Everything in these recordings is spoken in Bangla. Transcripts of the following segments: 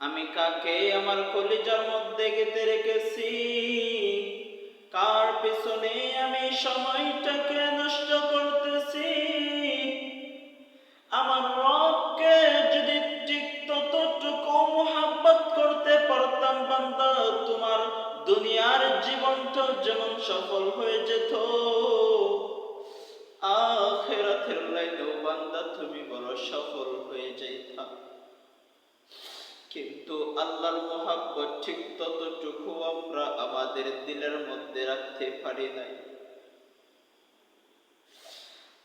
আমি কাকে আমার কলিজার মধ্যে গেতে রেখেছি? কার পেছনে আমি সময়টাকে নষ্ট করতেছি? আমার রবকে যদি ঠিক ততটুকু মোহাব্বত করতে পারতাম বান্দা, তোমার দুনিয়ার জীবনটা যেমন সফল হয়ে যেত। আখেরাতের লাইনেও বান্দা, তুমি বড় সফল হয়ে কিন্তু আল্লাহর মোহাব্বত ঠিক ততটুকু আমরা আমাদের দিলের মধ্যে রাখতে পারি নাই।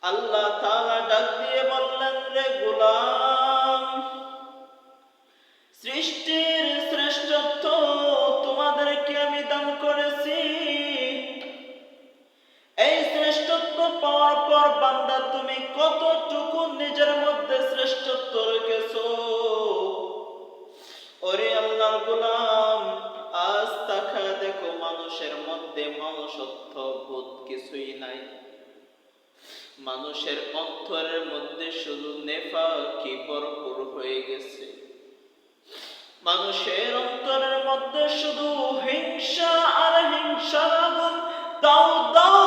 আল্লাহ তাআলা ডাক দিয়ে বললেন রে গোলাম, সৃষ্টির শ্রেষ্ঠত্ব তোমাদেরকে আমি দান করেছি। এই শ্রেষ্ঠত্ব পাওয়ার পর বান্দা, তুমি কতটুকু নিজের মধ্যে শ্রেষ্ঠত্ব গোলাম আজ দেখো মানুষের মধ্যে বোধ কিছুই নাই। মানুষের অন্তরের মধ্যে শুধু নেফা কি ভরপুর হয়ে গেছে। মানুষের অন্তরের মধ্যে শুধু হিংসা আর আগুন। দাও দাও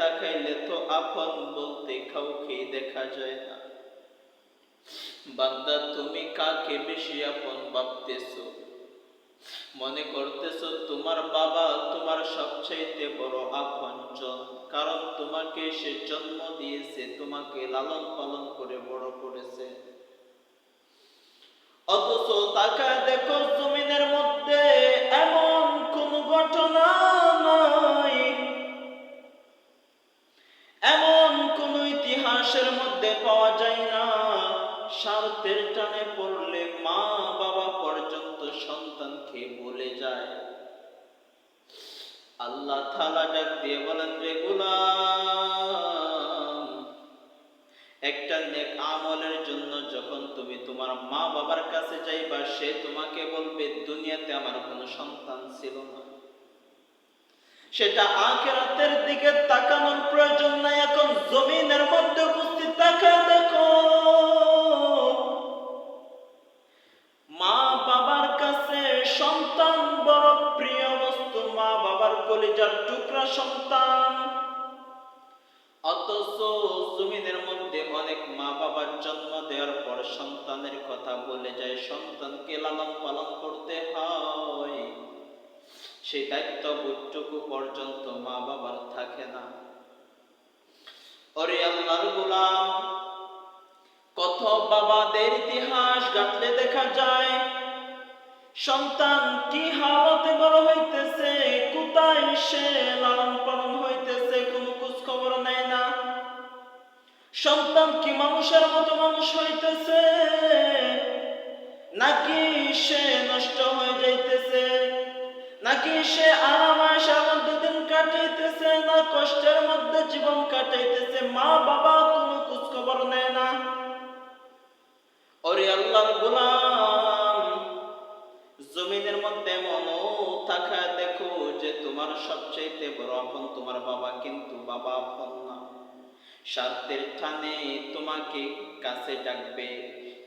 তাকাইলে তো আপন বলতে কাউকে দেখা যায় না। বান্দা, তুমি কাকে বেশি আপন ভাবতেছো? মনে করতেছো তোমার বাবা তোমার সবচাইতে বড় আপনজন, কারণ তোমাকে সে জন্ম দিয়েছে, তোমাকে লালন পালন করে বড় করেছে। অথচ তাকায় দেখো জমিনের মধ্যে সন্তানকে বলে যায়। আল্লাহ থালা ডাক দিয়ে বলেন, রে গোলাম, একটা নেক আমলের জন্য যখন তুমি তোমার মা বাবার কাছে যাইবা, সে তোমাকে বলবে, দুনিয়াতে আমার কোনো সন্তান ছিল না। সেটা আখেরাতের দিকে তাকানোর প্রয়োজন নাই, এখন জমিনের মধ্যে উপস্থিত তাকা দেখো। সন্তান। অথচ জমিনের মধ্যে অনেক মা বাবার জন্ম দেওয়ার পর সন্তানের কথা বলে যায়, সন্তানকে লালন পালন করতে হয়। সেই দায়িত্ব বুটটুকু পর্যন্ত মা বাবার থাকে না। ওরে আল্লাহর গোলাম, কত বাবাদের ইতিহাস ঘাটলে দেখা যায় সন্তান কি হালতে বড় হইতেছে? কোথায় সে লালন পালন হইতেছে? কোনো খোঁজ খবর নেয় না। সন্তান কি মানুষের মতো মানুষ হইতেছে? নাকি সে নষ্ট হয়ে যাইতেছে? নাকি সে আরাম আয়সার মধ্যে দিন কাটাইতেছে না কষ্টের মধ্যে জীবন কাটাইতেছে? মা বাবা কোনো খোঁজ খবর নেয় না। ওরে আল্লাহর গোলাম জমিনের মধ্যে মনো থাকা দেখো যে তোমার সবচেয়ে বড় আপন তোমার বাবা কিন্তু বাবা আপন না। স্বার্থের টানে তোমাকে কাছে ডাকবে,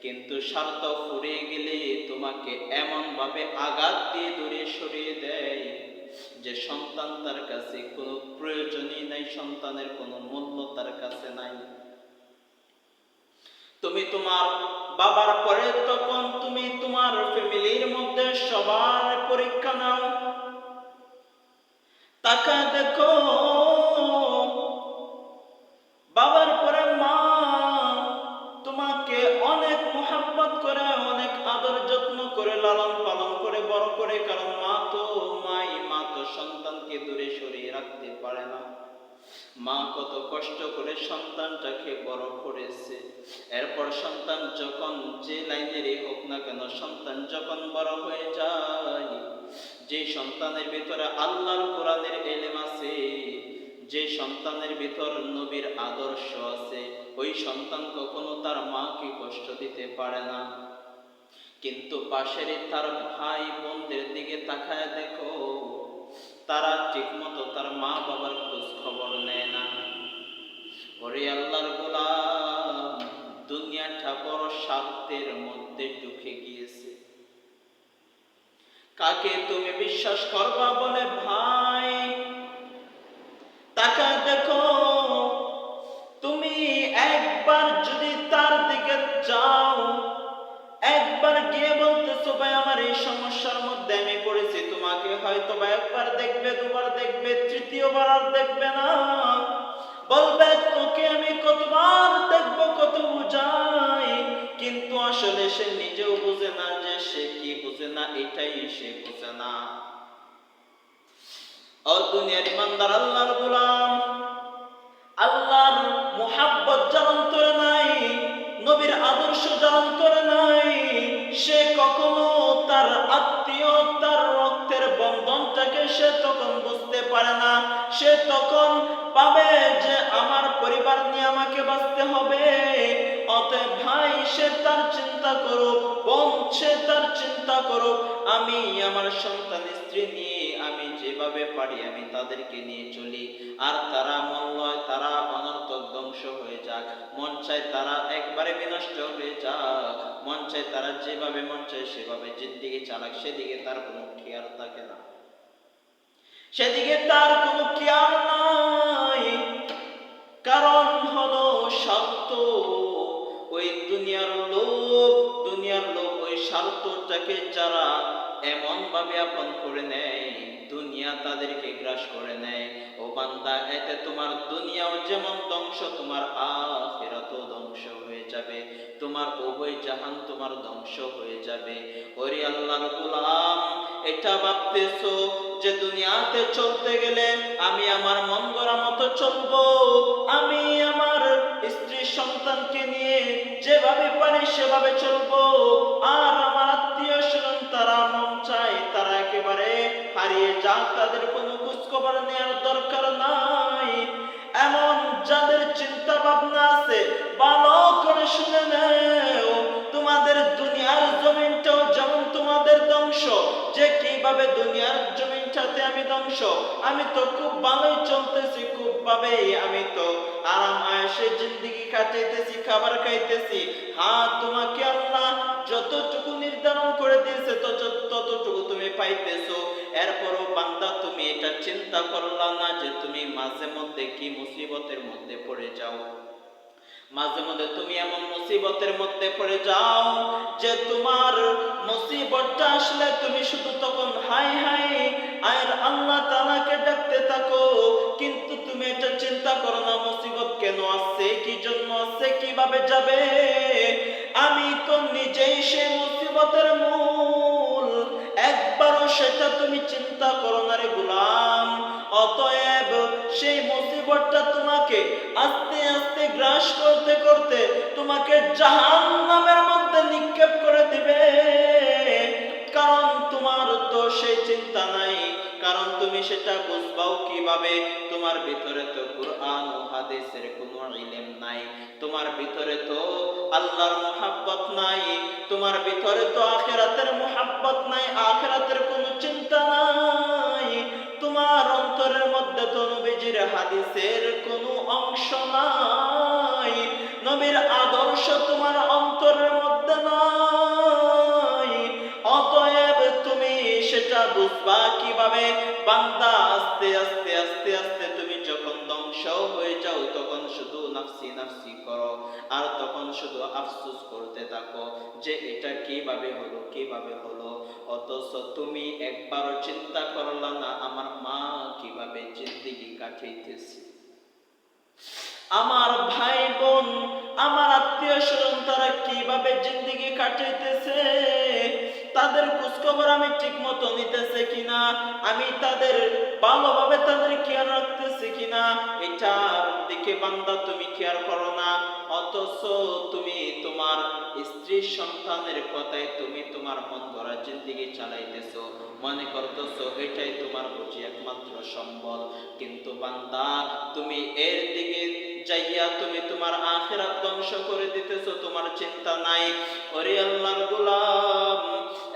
কিন্তু স্বার্থ ফুরিয়ে গেলে তোমাকে এমন ভাবে আঘাত দিয়ে দূরে সরিয়ে দেয় যে সন্তান তার কাছে কোনো প্রয়োজনই নাই, সন্তানের কোনো মূল্য তার কাছে নাই। তুমি তোমার বাবার পরে তখন তুমি তোমার ফ্যামিলির মধ্যে সবার পরীক্ষা নাও। তাকা দেখো মা কত কষ্ট করে সন্তানটাকে বড় করেছে। এরপর সন্তান যখন যে লাইনেরই হোক না কেন, সন্তান যখন বড় হয়ে যায়, যে সন্তানের ভিতরে আল্লাহর কোরআনের এলেম আছে, যে সন্তানের ভিতর নবীর আদর্শ আছে, ওই সন্তান কখনো তার মাকে কষ্ট দিতে পারে না। কিন্তু পাশের তার ভাই বোনদের দিকে তাকায় দেখো তারা ঠিকমতো তার মা বাবার খোঁজ খবর নেয় না। ওরে আল্লাহর গোলাম দুনিয়াটা বড় স্বার্থের মধ্যে ঢুকে গিয়েছে। কাকে তুমি বিশ্বাস করবা বলে ভাই? হয়তো একবার দেখবে, দুবার দেখবে, তৃতীয়বার আর দেখবে না। বলবে, তোকে আমি কতবার দেখব, কত বুঝাই? কিন্তু আসলে সে নিজেও বুঝে না যে সে কি বুঝে না, এটাই সে বুঝে না। ইমানদার, আল্লাহর গোলাম। আল্লাহর মোহাব্বত নাই, নবীর আদর্শ অন্তরে নাই। সে কখনো তার রক্তের বন্ধনটাকে সে তখন বুঝতে পারে না। সে তখন পাবে যে আমার পরিবার নিয়ে আমাকে বাঁচতে হবে। অতএব ভাই, সে তার চিন্তা করুক, বোন, সে তার চিন্তা করুক। আমি আমার সন্তান, স্ত্রী নিয়ে আমি যেভাবে পারি, আমি তাদেরকে নিয়ে চলি। আর তারা মন লয়, তারা অনর্থক ধ্বংস হয়ে যাক। মন চায় তারা একবারে বিনষ্ট হয়ে যাক। মন চায় তারা যেভাবে মন চায় সেভাবে, যেদিকে চালাক সেদিকে তার কোনো খেয়াল থাকে না। সেদিকে তার কোনো খেয়াল নাই। কারণ হলো সত্য ওই দুনিয়ার লোক দুনিয়ার লোক ওই স্বার্থটাকে যারা এমন ভাবে আপন করে নেয়, দুনিয়া তাদেরকে গ্রাস করে নেয়। ও বান্দা, এতে তোমার দুনিয়াও যেমন ধ্বংস, তোমার আখিরাতও ধ্বংস হয়ে যাবে। তোমার উভয় জাহান তোমার ধ্বংস হয়ে যাবে। ওরে আল্লাহর গোলাম এটা ভাবতেছো যে দুনিয়াতে চলতে গেলে আমি আমার মন গড়া মতো চলবো? আমি ভাবেই আমি তো আরাম আয়েসে জিন্দিগি কাটাইতেছি, খাবার খাইতেছি। হ্যাঁ তোমাকে আল্লাহ যতটুকু নির্ধারণ করে দিয়েছে, তত- ততটুকু তুমি পাইতেছো। এরপরও বান্দা, তুমি এটা চিন্তা করলা না যে তুমি মাঝে মধ্যে কি মুসিবতের মধ্যে পড়ে যাও। মাঝে মধ্যে তুমি এমন মুসিবতের মধ্যে পড়ে যাও যে তোমার মুসিবতটা আসলে তুমি শুধু তখন হাই হাই, আর আল্লাহ তাআলাকে ডাকতে থাকো। কিন্তু তুমি এটা চিন্তা করো না, মুসিবত কেন আসছে কি জন্য আসছে কীভাবে যাবে? আমি তো নিজেই সেই মুসিবতের মূল। একবারও সেটা তুমি চিন্তা করো না রে গোলাম। অতএব সেই মুসিবতটা তোমাকে আস্তে আস্তে গ্রাস করতে করতে তোমাকে জাহান নামের মধ্যে নিক্ষেপ করে দিবে। কারণ তোমার তো সেই চিন্তা নাই কারণ তুমি সেটা বুঝবাও কীভাবে? তোমার ভিতরে তো কুরআন ও হাদিসের কোনো ইলম নাই। তোমার ভিতরে তো আল্লাহর মোহাব্বত নাই। তোমার ভিতরে তো আখেরাতের মোহাব্বত নাই, আখেরাতের কোনো চিন্তা নাই। তোমার অন্তরের মধ্যে তো নবীজির হাদিসের কোনো অংশ নাই। নবীর আদর্শ তোমার অন্তরের বুঝবা কীভাবে? বান্দা, আস্তে আস্তে আস্তে আস্তে তুমি যখন ধ্বংস হয়ে যাও, তখন শুধু নাফসি নাফসি করো। আর তখন শুধু আফসোস করতে থাকো যে এটা কীভাবে হলো কীভাবে হলো? অথচ তুমি একবারও চিন্তা করলা না, আমার মা কীভাবে জিন্দিগি কাটাইতেছে? আমার ভাই বোন আমার আত্মীয় স্বজন তারা কীভাবে জিন্দিগি কাটাইতেছে? তাদের খোঁজখবর আমি ঠিক মতো নিতেছে কিনা? আমি তাদের ভালোভাবে তাদের কেয়ার রাখতেছি কিনা? এটার দিকে বান্দা তুমি কেয়ার করো না। অথচ তুমি তোমার স্ত্রী সন্তানের কথায় তুমি তোমার মন গড়া জিন্দিগি চালাইতেছো। মনে করতেছো, এটাই তোমার বুঝি একমাত্র সম্বল। কিন্তু বান্দা, তুমি এর দিকে যাইয়া তুমি তোমার আখেরাত ধ্বংস করে দিতেছো, তোমার চিন্তা নাই। ওরে আল্লাহর গোলাম,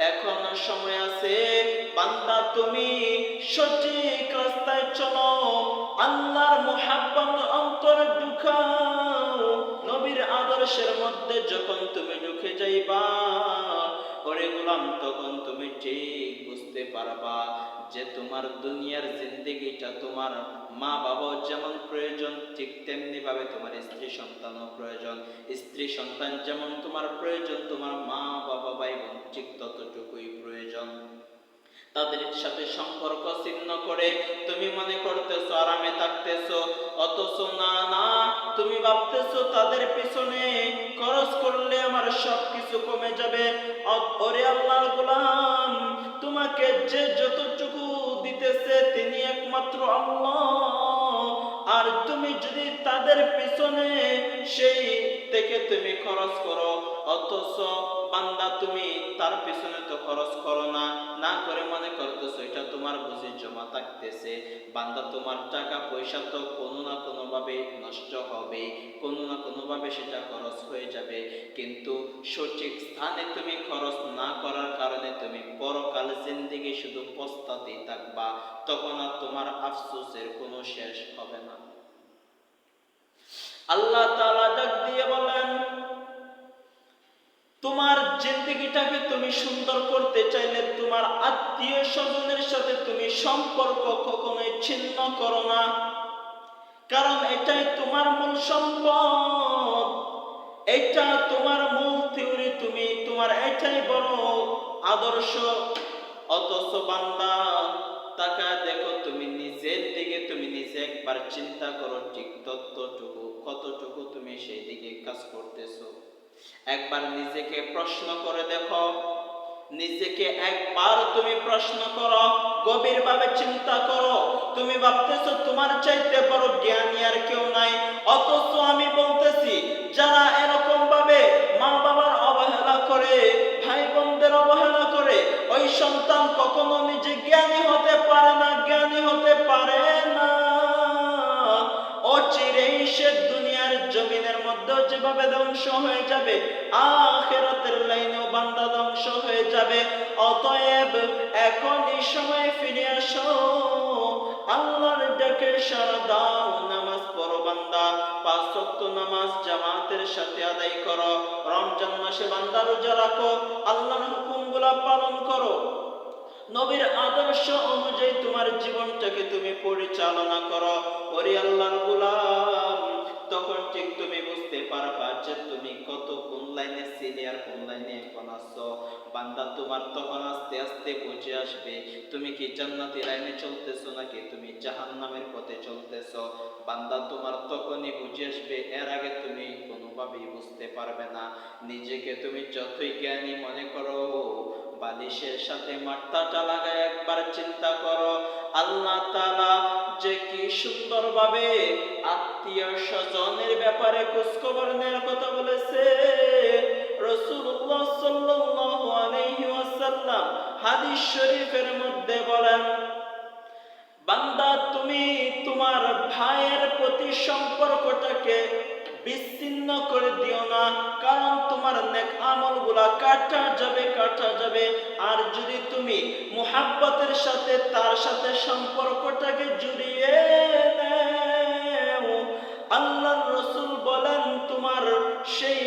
এখন সময় আছে। বান্দা, তুমি সঠিক রাস্তায় চলো। আল্লাহর মোহাব্বত অন্তরে ঢুকাও। নবীর আদর্শের মধ্যে যখন তুমি ঢুকে যাইবা, ওরে গোলাম, তখন তুমি ঠিক বুঝতে পারবা যে তোমার দুনিয়ার জিন্দেগিটা তোমার মা বাবাও যেমন প্রয়োজন, ঠিক তেমনি ভাবে তোমার স্ত্রী সন্তানও প্রয়োজন? স্ত্রী সন্তান যেমন তোমার প্রয়োজন, তোমার মা, বাবা, ভাই বোন, ঠিক ততটুকুই প্রয়োজন। তাদের সাথে সম্পর্ক ছিন্ন করে তুমি মনে করতেছো, আরামে থাকতেছো, অথচ না না, তুমি ভাবতেছো তাদের পিছনে খরচ করলে আমার সব কিছু কমে যাবে। ওরে আল্লাহর গোলাম, তোমাকে যে যতটুকু দিতেছে, তিনি একমাত্র আল্লাহ। যদি তাদের পিছনে সেই থেকে তুমি খরচ করো, অথচ বান্দা তুমি তার পিছনে তো খরচ করো না না করে মনে করতেছো এটা তোমার বুঝি জমা থাকতেছে। বান্দা তোমার টাকা পয়সা তো কোনো না কোনো ভাবে নষ্ট হবে, কোনো না কোনো ভাবে সেটা খরচ হয়ে যাবে। কিন্তু সঠিক স্থানে তুমি খরচ না করার কারণে তুমি পরকাল জিন্দিগি শুধু পস্তাতেই থাকবা, তখন আর তোমার আফসোসের কোনো শেষ হবে না। আল্লাহ তাআলা ডাক দিয়ে বলেন, তোমার জিন্দগিটাকে তুমি সুন্দর করতে চাইলে তোমার আত্মীয় স্বজনের সাথে তুমি সম্পর্ক কখনোই ছিন্ন করো না। কারণ এটাই তোমার মূল সম্পদ। এটা তোমার মূল থিওরি, তুমি তোমার এটাই বড় আদর্শ। অথচ বান্দা তাকা, দেখো তুমি নিজের দিকে, তুমি নিজে একবার চিন্তা করো, ঠিক ততটুকু, কতটুকু তুমি সেই দিকে কাজ করতেছো। একবার নিজেকে প্রশ্ন করে দেখো। নিজেকে একবার তুমি প্রশ্ন করো, গভীরভাবে চিন্তা করো। তুমি ভাবতেছো তোমার চাইতে বড় জ্ঞানী আর কেউ নাই, অথচ আমি বলতেছি, যারা এরকম ভাবে মা বাবার অবহেলা করে ভাই বোনদের অবহেলা করে, ওই সন্তান কখনো যেভাবে ধ্বংস হয়ে যাবে, আখেরাতের লাইনেও বান্দা ধ্বংস হয়ে যাবে। অতএব এখন এই সময় ফিরে আসো। আল্লাহর ডাকে সারা দাও নামাজ পড়ো বান্দা। পাঁচ ওয়াক্ত নামাজ জামাতের সাথে আদায় করো। রমজান মাসে বান্দা রোজা রাখো। আল্লাহর হুকুমগুলা পালন করো। নবীর আদর্শ অনুযায়ী তোমার জীবনটাকে তুমি পরিচালনা করো। ওরে আল্লাহর গোলাম। তখন ঠিক তুমি বুঝতে পারবা যে তুমি কত কোন লাইনে সিনিয়র কোন লাইনে এখন আছো। বান্দা তোমার তখন আস্তে আস্তে বুঝে আসবে, তুমি কি জান্নাতি লাইনে চলতেছো নাকি তুমি জাহান্নামের পথে চলতেছো? বান্দা তোমার তখনই বুঝে আসবে, এর আগে তুমি কোনোভাবেই বুঝতে পারবে না। নিজেকে তুমি যতই জ্ঞানী মনে করো, বালিশের সাথে মাথাটা লাগায় একবার চিন্তা করো। আল্লাহ তাআলা যে কি সুন্দরভাবে আত্মীয় স্বজনের ব্যাপারে খোঁজখবর নেওয়ার কথা বলেছে। রসুল্লাহ হাদিস শরীফের মধ্যে বলেন, বান্দা, তুমি তোমার ভাইয়ের প্রতি সম্পর্কটাকে বিচ্ছিন্ন করে দিও না, কারণ তোমার নেক আমলগুলা কাটা যাবে কাটা যাবে। আর যদি তুমি মুহাব্বতের সাথে, তার সাথে সম্পর্কটাকে জুড়িয়ে আল্লাহ রসুল বলেন, তোমার সেই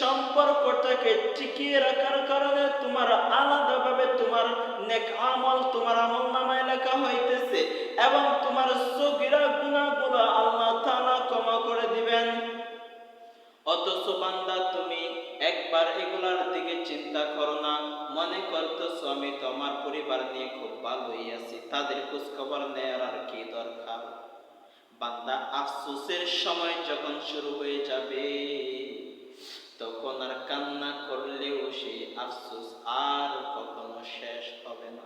সম্পর্কটাকে টিকিয়ে রাখার কারণে তোমার আলাদাভাবে তোমার নেক আমল, তোমার আমল নামায় লেখা হইতেছে। এবং অথচ বান্দা, তুমি একবার এগুলার দিকে চিন্তা করো না। মনে করতেছো আমি তো আমার পরিবার নিয়ে খুব ভালোই আছি। তাদের খোঁজ খবর নেওয়ার আর কি দরকার? বান্দা, আফসোসের সময় যখন শুরু হয়ে যাবে, তখন আর কান্না করলেও সেই আফসোস আর কখনো শেষ হবে না।